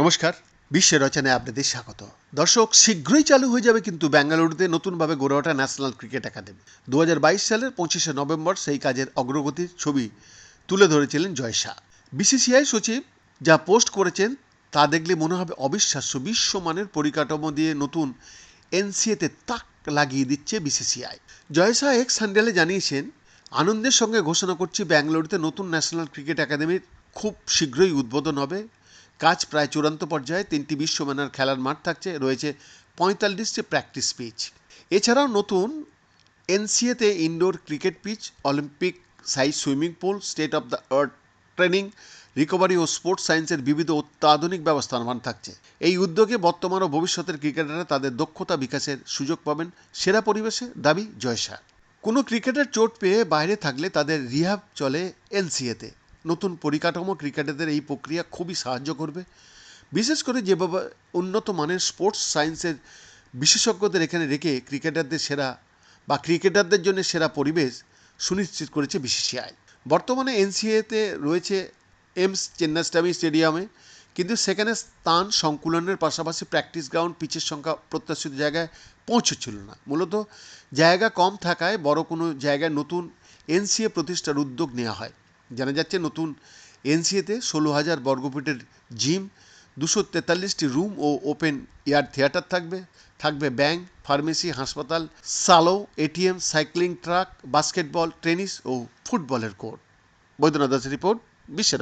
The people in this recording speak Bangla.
নমস্কার, বিশ্বের রচনায় আপনাদের স্বাগত। দর্শক, শীঘ্রই চালু হয়ে যাবে কিন্তু বেঙ্গালুরুতে নতুনভাবে গড়ে ওঠা ন্যাশনাল ক্রিকেট একাডেমি। দু হাজার বাইশ সালের পঁচিশে নভেম্বর সেই কাজের অগ্রগতির ছবি তুলে ধরেছিলেন জয় শাহ। বিসিসিআই সচিব যা পোস্ট করেছেন, তা দেখলে মনে হবে অবিশ্বাস্য বিশ্বমানের পরিকাঠামো দিয়ে নতুন এনসিএতে তাক লাগিয়ে দিচ্ছে বিসিসিআই। জয় শাহ এক্স হ্যান্ডেলে জানিয়েছেন আনন্দের সঙ্গে ঘোষণা করছি, ব্যাঙ্গালোরুতে নতুন ন্যাশনাল ক্রিকেট একাডেমির খুব শীঘ্রই উদ্বোধন হবে। কাজ প্রায় চূড়ান্ত পর্যায়ে, তিনটি বিশ্বমানের খেলার মাঠ থাকছে, রয়েছে পঁয়তাল্লিশটি প্র্যাকটিস পিচ। এছাড়াও নতুন এনসিএতে indoor cricket pitch, Olympic size swimming pool, state of the art training, recovery O sports সায়েন্সের বিবিধ অত্যাধুনিক ব্যবস্থামান থাকছে। এই উদ্যোগে বর্তমান ও ভবিষ্যতের ক্রিকেটাররা তাদের দক্ষতা বিকাশের সুযোগ পাবেন। সেরা পরিবেশে দাবি জয়শাহ কোনো ক্রিকেটার চোট পেয়ে বাইরে থাকলে তাদের রিহাব চলে এনসিএতে নতুন পরিকাঠামো ক্রিকেটারদের এই প্রক্রিয়া খুবই সাহায্য করবে। বিশেষ করে যেভাবে উন্নত মানের স্পোর্টস সায়েন্সের বিশেষজ্ঞদের এখানে রেখে ক্রিকেটারদের সেরা বা ক্রিকেটারদের জন্য সেরা পরিবেশ সুনিশ্চিত করেছে বিসিসিআই। বর্তমানে এনসিএতে রয়েছে এমস চেন্নাস্টামি স্টেডিয়ামে কিন্তু সেখানে স্থান সংকুলনের পাশাপাশি প্র্যাকটিস গ্রাউন্ড পিচের সংখ্যা প্রত্যাশিত জায়গায় পৌঁছচ্ছিল না। মূলত জায়গা কম থাকায় বড় কোনো জায়গায় নতুন এনসিএ প্রতিষ্ঠার উদ্যোগ নেওয়া হয়। জানা যাচ্ছে নতুন এনসিএতে ষোলো হাজার বর্গফুটের জিম দুশো তেতাল্লিশটি রুম ও ওপেন এয়ার থিয়েটার থাকবে থাকবে ব্যাংক ফার্মেসি হাসপাতাল সালো ATM cycling track basketball tennis ও ফুটবলের কোর্ট বৈদ্যনাথ দাসের রিপোর্ট বিশ্বের